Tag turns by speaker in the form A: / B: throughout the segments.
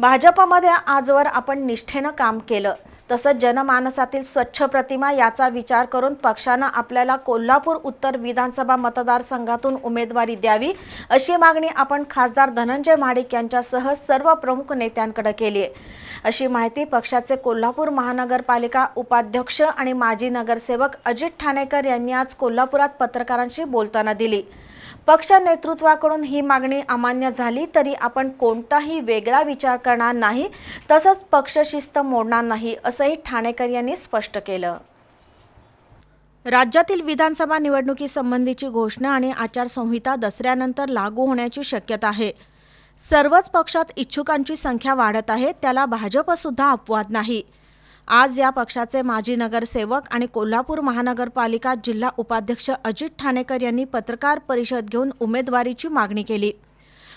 A: भाजपमध्ये आजवर आपण निष्ठेनं काम केलं. तसंच जनमानसातील स्वच्छ प्रतिमा याचा विचार करून पक्षानं आपल्याला कोल्हापूर उत्तर विधानसभा मतदारसंघातून उमेदवारी द्यावी अशी मागणी आपण खासदार धनंजय महाडिक यांच्यासह सर्व प्रमुख नेत्यांकडे केली आहे अशी माहिती पक्षाचे कोल्हापूर महानगरपालिका उपाध्यक्ष आणि माजी नगरसेवक अजित ठाणेकर यांनी आज कोल्हापुरात पत्रकारांशी बोलताना दिली. पक्ष नेतृत्वाकडून ही मागणी अमान्य झाली तरी आपण कोणताही वेगळा विचार करणार नाही तसंच पक्षशिस्त मोडणार नाही असंही ठाणेकर यांनी स्पष्ट केलं. राज्यातील विधानसभा निवडणुकीसंबंधीची घोषणा आणि आचारसंहिता दसऱ्यानंतर लागू होण्याची शक्यता आहे. सर्वच पक्षात इच्छुकांची संख्या वाढत आहे त्याला भाजपसुद्धा अपवाद नाही. आज या पक्षाचे माजी नगरसेवक आणि कोल्हापूर महानगरपालिका जिल्हा उपाध्यक्ष अजित ठाणेकर यांनी पत्रकार परिषद घेऊन उमेदवारीची मागणी केली.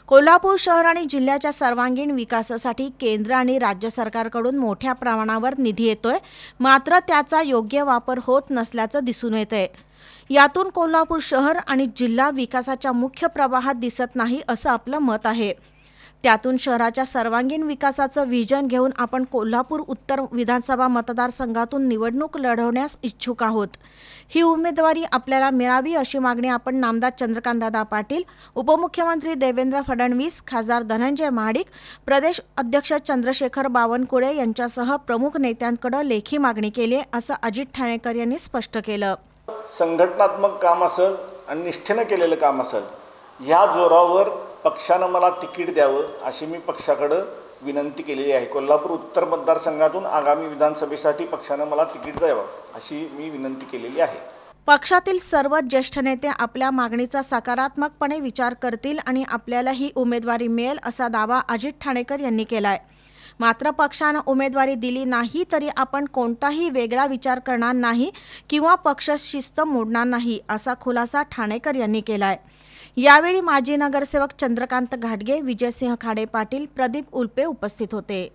A: कोल्हापूर शहर आणि जिल्ह्याच्या सर्वांगीण विकासासाठी केंद्र आणि राज्य सरकारकडून मोठ्या प्रमाणावर निधी येतोय. मात्र त्याचा योग्य वापर होत नसल्याचं दिसून येत आहे यातून कोल्हापूर शहर आणि जिल्हा विकासाच्या मुख्य प्रवाहात दिसत नाही असं आपलं मत आहे. त्यातून शहराच्या सर्वांगीण विकासाचं व्हिजन घेऊन आपण कोल्हापूर उत्तर विधानसभा मतदारसंघातून निवडणूक लढवण्यास इच्छुक आहोत. ही उमेदवारी आपल्याला मिळावी अशी मागणी आपण नामदार चंद्रकांतदादा पाटील उपमुख्यमंत्री देवेंद्र फडणवीस खासदार धनंजय महाडिक प्रदेश अध्यक्ष चंद्रशेखर बावनकुळे यांच्यासह प्रमुख नेत्यांकडे लेखी मागणी केली आहे असं अजित ठाणेकर यांनी स्पष्ट केलं.
B: संघटनात्मक काम असेल आणि निष्ठेनं केलेलं काम असेल ह्या जोरावर पक्षानं मला तिकीट द्यावं अशी मी पक्षाकडं विनंती केलेली आहे. कोल्हापूर उत्तर मतदारसंघातून आगामी विधानसभेसाठी पक्षानं मला तिकीट द्यावं अशी मी विनंती केलेली आहे.
A: पक्षातील सर्व ज्येष्ठ नेते आपल्या मागणीचा सकारात्मकपणे विचार करतील आणि आपल्याला ही उमेदवारी मिळेल असा दावा अजित ठाणेकर यांनी केलाय. मात्र पक्षानं उमेदवारी दिली नाही तरी आपण कोणताही वेगळा विचार करणार नाही किंवा पक्ष शिस्त मोडणार नाही असा खुलासा ठाणेकर यांनी केलाय. यावेळी माजी नगरसेवक चंद्रकांत घाटगे विजयसिंह खाडे पाटील प्रदीप उल्पे उपस्थित होते.